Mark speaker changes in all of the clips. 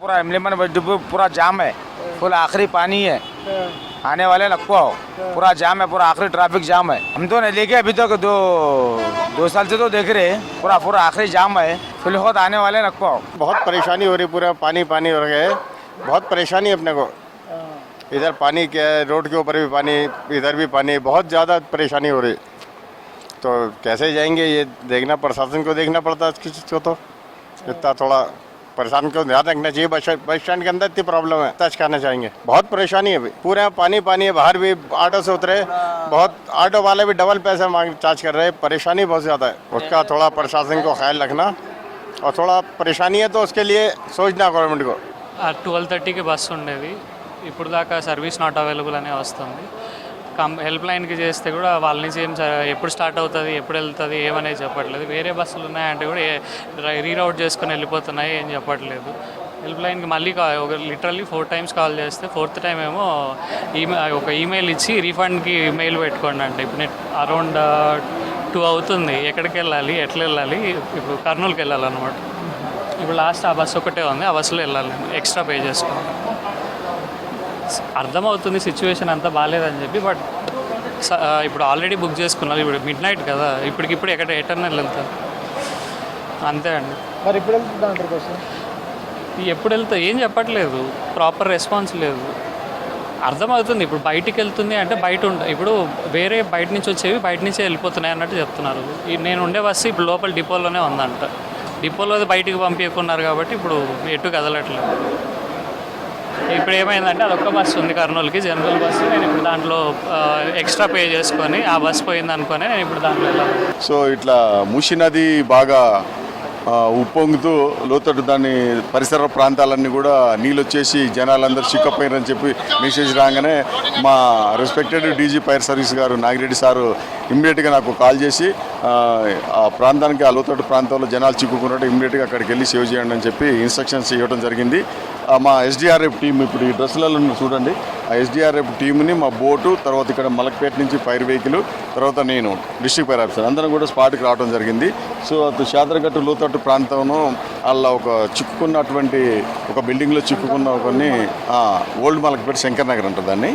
Speaker 1: पूरा इमलीमन डिपो पूरा जाम है। फुल आखिरी पानी है। आने वाले नको आओ पूरा जाम है, पूरा आखिरी ट्रैफ़िक जाम है। हम तो नहीं लेके अभी तक दो दो साल से तो देख रहे हैं। पूरा पूरा आखिरी जाम है। फ़िलहाल आने वाले नको आओ
Speaker 2: बहुत परेशानी हो रही पूरा पानी पानी हो गया है। बहुत परेशानी है अपने को। इधर पानी क्या है, रोड के ऊपर भी पानी, इधर भी पानी बहुत ज़्यादा परेशानी हो रही तो कैसे जाएँगे, ये देखना, प्रशासन को देखना पड़ता है, किसी को तो। इतना थोड़ा प्रशासन को ध्यान रखना चाहिए बस बस स्टैंड के अंदर इतनी प्रॉब्लम है टच करना चाहेंगे बहुत परेशानी है अभी पूरे यहाँ पानी पानी है बाहर भी ऑटो से उतरे बहुत ऑटो वाले भी डबल पैसे मांग चार्ज कर रहे हैं परेशानी बहुत ज़्यादा है उसका थोड़ा प्रशासन को ख्याल रखना और थोड़ा परेशानी है तो उसके लिए सोचना गवर्नमेंट को
Speaker 3: ట్వెల్వ్ థర్టీకి బస్సు ఉండేది ఇప్పుడు దాకా సర్వీస్ నాట్ అవైలబుల్ అనే వస్తుంది కం హెల్ప్ లైన్కి చేస్తే కూడా వాళ్ళ నుంచి ఏం ఎప్పుడు స్టార్ట్ అవుతుంది ఎప్పుడు వెళ్తుంది ఏమనేది చెప్పట్లేదు. వేరే బస్సులు ఉన్నాయంటే కూడా రీరౌట్ చేసుకొని వెళ్ళిపోతున్నాయి ఏం చెప్పట్లేదు. హెల్ప్ లైన్కి మళ్ళీ ఒక లిటరల్లీ ఫోర్ టైమ్స్ కాల్ చేస్తే ఫోర్త్ టైం ఏమో ఈమె ఒక ఈమెయిల్ ఇచ్చి రీఫండ్కి మెయిల్ పెట్టుకోండి అంటే. ఇప్పుడు నేను అరౌండ్ టూ అవుతుంది. ఎక్కడికి వెళ్ళాలి ఎట్లా వెళ్ళాలి? ఇప్పుడు కర్నూలుకి వెళ్ళాలన్నమాట. ఇప్పుడు లాస్ట్ ఆ బస్సు ఒకటే ఉంది ఆ బస్సులో వెళ్ళాలి. ఎక్స్ట్రా పే చేసుకోవాలి. అర్థమవుతుంది సిచ్యువేషన్ అంతా బాగాలేదని చెప్పి బట్ ఇప్పుడు ఆల్రెడీ బుక్ చేసుకున్నారు ఇప్పుడు మిడ్ నైట్ కదా. ఇప్పటికిప్పుడు ఎక్కడ ఎటర్నల్ వెళ్తారు అంతే అండి.
Speaker 4: మరి ఇప్పుడు వెళ్తుందా
Speaker 3: ఎప్పుడు వెళ్తా? ఏం చెప్పట్లేదు. ప్రాపర్ రెస్పాన్స్ లేదు. అర్థమవుతుంది. ఇప్పుడు బయటికి వెళ్తుంది అంటే బయట ఉండ ఇప్పుడు వేరే బయట నుంచి వచ్చేవి బయట నుంచే వెళ్ళిపోతున్నాయి అన్నట్టు చెప్తున్నారు. నేను ఉండే బస్సు ఇప్పుడు లోపల డిపోలోనే ఉందంట. డిపోలో బయటికి పంపించుకున్నారు కాబట్టి ఇప్పుడు ఎటు కదలట్లేదు. ఇప్పుడు ఏమైందంటే అదొక్క బస్సు ఉంది కర్నూలుకి జనరల్ బస్సు. నేను ఇప్పుడు దాంట్లో ఎక్స్ట్రా పే చేసుకొని ఆ బస్సు పోయింది అనుకొని నేను ఇప్పుడు దాంట్లో వెళ్ళాను
Speaker 5: సో ఇట్లా మూసి నది బాగా ఉప్పొంగుతూ లోతట్టు దాని పరిసర ప్రాంతాలన్నీ కూడా నీళ్ళు వచ్చేసి జనాలందరూ చిక్కపోయినారని చెప్పి మెసేజ్ రాగానే మా రెస్పెక్టెడ్ డీజీ ఫైర్ సర్వీస్ గారు నాగిరెడ్డి సారు ఇమ్మీడియట్గా నాకు కాల్ చేసి ఆ, ప్రాంతానికి ఆ లోతట్టు ప్రాంతంలో జనాలు చిక్కుకున్నట్టు ఇమ్మీడియట్గా అక్కడికి వెళ్ళి సేవ్ చేయండి అని చెప్పి ఇన్స్ట్రక్షన్స్ ఇవ్వడం జరిగింది. మా ఎస్డిఆర్ఎఫ్ టీం ఇప్పుడు ఈ డ్రెస్సులలో చూడండి. ఆ ఎస్డిఆర్ఎఫ్ టీంని మా బోటు తర్వాత ఇక్కడ మలక్పేట నుంచి ఫైర్ వెహికల్ తర్వాత నేను డిస్ట్రిక్ట్ ఫైర్ ఆఫీసర్. అందరం కూడా స్పాట్కి రావడం జరిగింది. సో అటు శాదరగట్టు లోతట్టు ప్రాంతంలో అలా ఒక చిక్కుకున్నటువంటి ఒక బిల్డింగ్లో చిక్కుకున్న కొన్ని ఓల్డ్ మలక్పేట శంకర్ నగర్ అంటారు దాన్ని.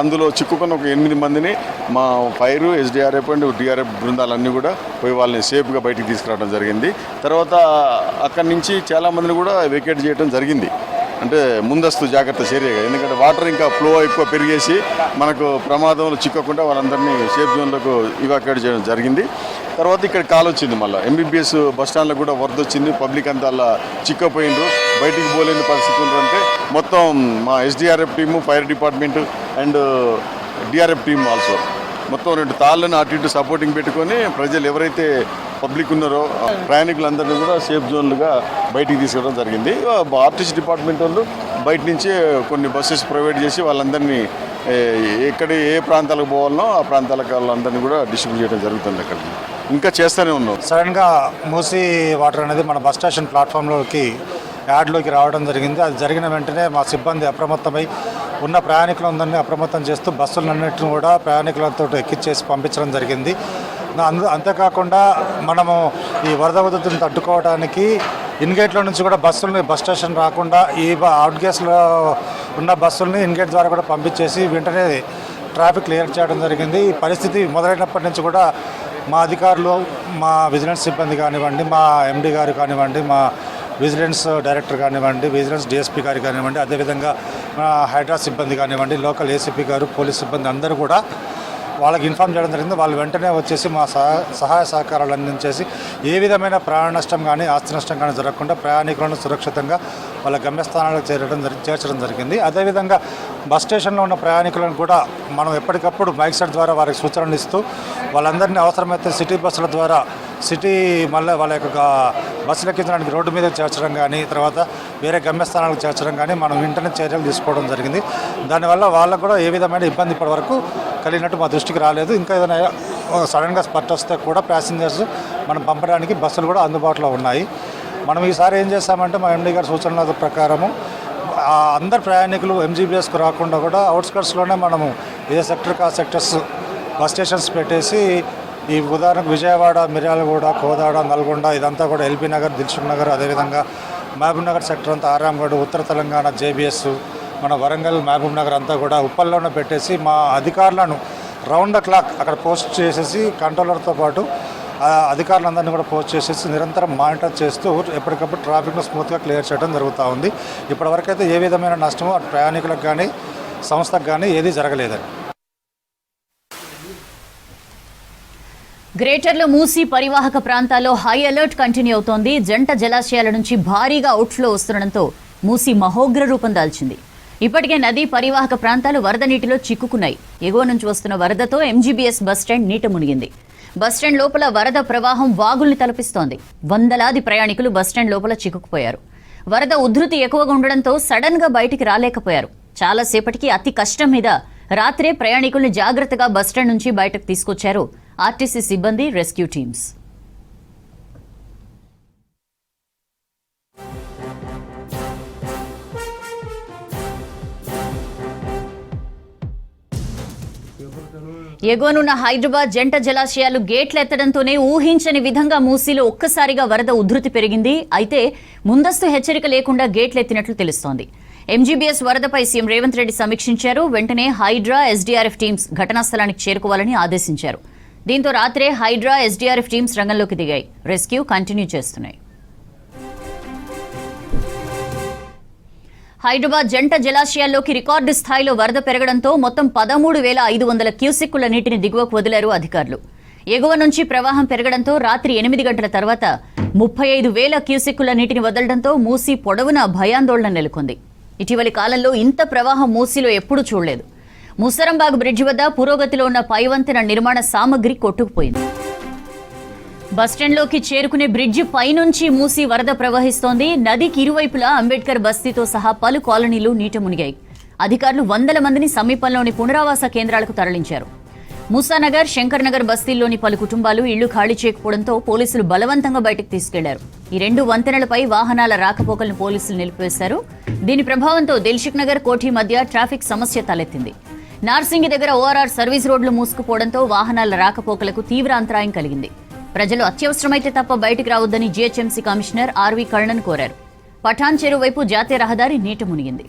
Speaker 5: అందులో చిక్కుకున్న ఒక ఎనిమిది మందిని మా ఫైర్ ఎస్డిఆర్ఎఫ్ అండ్ డిఆర్ఎఫ్ బృందాలన్నీ కూడా పోయి వాళ్ళని సేఫ్గా బయటికి తీసుకురావడం జరిగింది. తర్వాత అక్కడి నుంచి చాలామందిని కూడా వెకేట్ చేయడం జరిగింది. అంటే ముందస్తు జాగ్రత్త చర్యగా ఎందుకంటే వాటర్ ఇంకా ఫ్లో ఎక్కువ పెరిగేసి మనకు ప్రమాదంలో చిక్కకుండా వాళ్ళందరినీ సేఫ్ జోన్లకు ఇవాక్యుయేట్ చేయడం జరిగింది. తర్వాత ఇక్కడ కాల్ వచ్చింది మళ్ళీ. ఎంబీబీఎస్ బస్ స్టాండ్లో కూడా వరద వచ్చింది. పబ్లిక్ అంతా అలా చిక్కపోయిండ్రు. బయటికి పోలేని పరిస్థితి ఉందంటే మొత్తం మా SDRF team fire department and DRF team also మొత్తం రెండు తాళ్ళను అటు ఇటు సపోర్టింగ్ పెట్టుకొని ప్రజలు ఎవరైతే పబ్లిక్ ఉన్నారో ప్రయాణికులందరినీ కూడా సేఫ్ జోన్లుగా బయటికి తీసుకురావడం జరిగింది. ఆర్టీసీ డిపార్ట్మెంట్ వాళ్ళు బయట నుంచి కొన్ని బస్సెస్ ప్రొవైడ్ చేసి వాళ్ళందరినీ ఎక్కడ ఏ ప్రాంతాలకు పోవాలనో ఆ ప్రాంతాలకు వాళ్ళందరినీ కూడా డిస్ట్రిబ్యూట్ చేయడం జరుగుతుంది అక్కడ. ఇంకా చేస్తూనే ఉన్నాం.
Speaker 4: సడన్గా మూసీ వాటర్ అనేది మన బస్ స్టేషన్ ప్లాట్ఫామ్లోకి యాడ్లోకి రావడం జరిగింది. అది జరిగిన వెంటనే మా సిబ్బంది అప్రమత్తమై ఉన్న ప్రయాణికులందరినీ అప్రమత్తం చేస్తూ బస్సులన్నింటిని కూడా ప్రయాణికులతో ఎక్కిచ్చేసి పంపించడం జరిగింది. అందు అంతేకాకుండా మనము ఈ వరద ఉధృతిని తట్టుకోవడానికి ఇన్గేట్లో నుంచి కూడా బస్సులని బస్ స్టేషన్ రాకుండా ఈ అవుట్ గేస్లో ఉన్న బస్సుల్ని ఇన్గేట్ ద్వారా కూడా పంపించేసి వెంటనే ట్రాఫిక్ క్లియర్ చేయడం జరిగింది. ఈ పరిస్థితి మొదలైనప్పటి నుంచి కూడా మా అధికారులు మా విజిలెన్స్ సిబ్బంది కానివ్వండి మా ఎండి గారు కానివ్వండి మా విజిలెన్స్ డైరెక్టర్ కానివ్వండి విజిలెన్స్ డిఎస్పీ గారు కానివ్వండి అదేవిధంగా హైడ్రా సిబ్బంది కానివ్వండి లోకల్ ఏసీపీ గారు పోలీస్ సిబ్బంది అందరూ కూడా వాళ్ళకి ఇన్ఫామ్ చేయడం జరిగింది. వాళ్ళు వెంటనే వచ్చేసి మా సహాయ సహకారాలు అందించేసి ఏ విధమైన ప్రాణ నష్టం కానీ ఆస్తి నష్టం కానీ జరగకుండా ప్రయాణికులను సురక్షితంగా వాళ్ళ గమ్యస్థానాలకు చేరడం జరి చేర్చడం జరిగింది. అదేవిధంగా బస్ స్టేషన్లో ఉన్న ప్రయాణికులను కూడా మనం ఎప్పటికప్పుడు మైక్ సెట్ ద్వారా వారికి సూచనలు ఇస్తూ వాళ్ళందరినీ అవసరమైతే సిటీ బస్సుల ద్వారా సిటీ మళ్ళీ వాళ్ళ యొక్క బస్సులు ఎక్కించడానికి రోడ్డు మీద చేర్చడం కానీ తర్వాత వేరే గమ్యస్థానాలకు చేర్చడం కానీ మనం వెంటనే చర్యలు తీసుకోవడం జరిగింది. దానివల్ల వాళ్ళకు కూడా ఏ విధమైన ఇబ్బంది ఇప్పటివరకు కలిగినట్టు మా దృష్టికి రాలేదు. ఇంకా ఏదైనా సడన్గా స్పట్ వస్తే కూడా ప్యాసింజర్స్ మనం పంపడానికి బస్సులు కూడా అందుబాటులో ఉన్నాయి. మనం ఈసారి ఏం చేస్తామంటే మా ఎండీ గారి సూచనల ప్రకారము అందరు ప్రయాణికులు ఎంజీబీఎస్కు రాకుండా కూడా అవుట్స్కట్స్లోనే మనము ఏ సెక్టర్కి ఆ సెక్టర్స్ బస్ స్టేషన్స్ పెట్టేసి ఈ ఉదాహరణకు విజయవాడ మిర్యాలగూడ కోదాడ నల్గొండ ఇదంతా కూడా ఎల్బీ నగర్ దిల్సుఖ్ నగర్ అదేవిధంగా మహబూబ్ నగర్ సెక్టర్ అంతా ఆరాంగఢ్ ఉత్తర తెలంగాణ జేబీఎస్ మన వరంగల్ మహబూబ్ నగర్ అంతా కూడా ఉప్పల్లోనే పెట్టేసి మా అధికారులను రౌండ్ ద క్లాక్ అక్కడ పోస్ట్ చేసేసి కంట్రోలర్తో పాటు ఆ అధికారులందరినీ కూడా పోస్ట్ చేసేసి నిరంతరం మానిటర్ చేస్తూ ఎప్పటికప్పుడు ట్రాఫిక్ను స్మూత్గా క్లియర్ చేయడం జరుగుతూ ఉంది. ఇప్పటివరకు అయితే ఏ విధమైన నష్టము ప్రయాణికులకు కానీ సంస్థకు కానీ ఏది జరగలేదని
Speaker 6: గ్రేటర్లో మూసి పరివాహక ప్రాంతాల్లో హై అలర్ట్ కంటిన్యూ అవుతోంది. జంట జలాశయాల నుంచి భారీగా అవుట్ఫ్లో వస్తుండటంతో మూసి మహోగ్ర రూపం దాల్చింది. ఇప్పటికే నదీ పరివాహక ప్రాంతాలు వరద నీటిలో చిక్కుకున్నాయి. ఎగువ నుంచి వస్తున్న వరదతో ఎంజీబీఎస్ బస్టాండ్ నీట మునిగింది. బస్టాండ్ లోపల వరద ప్రవాహం వాగుల్ని తలపిస్తోంది. వందలాది ప్రయాణికులు బస్టాండ్ లోపల చిక్కుకుపోయారు. వరద ఉధృతి ఎక్కువగా ఉండడంతో సడన్గా బయటికి రాలేకపోయారు. చాలాసేపటికి అతి కష్టం మీద రాత్రే ప్రయాణికుల్ని జాగ్రత్తగా బస్టాండ్ నుంచి బయటకు తీసుకొచ్చారు ఆర్టీసీ సిబ్బంది రెస్క్యూ టీమ్స్. ఎగువనున్న హైదరాబాద్ జంట జలాశయాలు గేట్లు ఎత్తడంతోనే ఊహించని విధంగా మూసీలో ఒక్కసారిగా వరద ఉధృతి పెరిగింది. అయితే ముందస్తు హెచ్చరిక లేకుండా గేట్లు ఎత్తినట్లు తెలుస్తోంది. ఎంజీబీఎస్ వరదపై సీఎం రేవంత్ రెడ్డి సమీక్షించారు. వెంటనే హైడ్రా ఎస్డీఆర్ఎఫ్ టీమ్స్ ఘటనా స్థలానికి చేరుకోవాలని ఆదేశించారు. దీంతో రాత్రే హైడ్రా ఎస్డీఆర్ఎఫ్ టీమ్స్ రంగంలోకి దిగాయి. రెస్క్యూ కంటిన్యూ చేస్తున్నాయి. హైదరాబాద్ జంట జలాశయాల్లోకి రికార్డు స్థాయిలో వరద పెరగడంతో మొత్తం పదమూడు వేల ఐదు వందల క్యూసెక్కుల నీటిని దిగువకు వదిలారు అధికారులు. ఎగువ నుంచి ప్రవాహం పెరగడంతో రాత్రి ఎనిమిది గంటల తర్వాత ముప్పై ఐదు వేల క్యూసెక్కుల నీటిని వదలడంతో మూసి పొడవున భయాందోళన నెలకొంది. ఇటీవలి కాలంలో ఇంత ప్రవాహం మూసీలో ఎప్పుడూ చూడలేదు. ముసరంబాగ్ బ్రిడ్జి వద్ద పురోగతిలో ఉన్న పైవంతెన నిర్మాణ సామగ్రి కొట్టుకుపోయింది. బస్టాండ్లోకి చేరుకునే బ్రిడ్జి పైనుంచి మూసి వరద ప్రవహిస్తోంది. నదికి ఇరువైపులా అంబేద్కర్ బస్తీతో సహా పలు కాలనీలు నీట మునిగాయి. అధికారులు వందల మందిని సమీపంలోని పునరావాస కేంద్రాలకు తరలించారు. మూసానగర్ శంకర్ నగర్ బస్తీల్లోని పలు కుటుంబాలు ఇళ్ళు ఖాళీ చేయకపోవడంతో పోలీసులు బలవంతంగా బయటకు తీసుకెళ్ళారు. ఈ రెండు వంతెనలపై వాహనాల రాకపోకలను పోలీసులు నిలిపివేశారు. దీని ప్రభావంతో దిల్షుక్ నగర్ కోఠి మధ్య ట్రాఫిక్ సమస్య తలెత్తింది. నార్సింగి దగ్గర ఓఆర్ఆర్ సర్వీస్ రోడ్లు మూసుకుపోవడంతో వాహనాల రాకపోకలకు తీవ్ర అంతరాయం కలిగింది. ప్రజలు అత్యవసరమైతే తప్ప బయటకు రావద్దని జీహెచ్ఎంసీ కమిషనర్ ఆర్వి కర్ణన్ కోరారు. పఠాన్ చెరువు వైపు జాతీయ రహదారి నీట మునిగింది.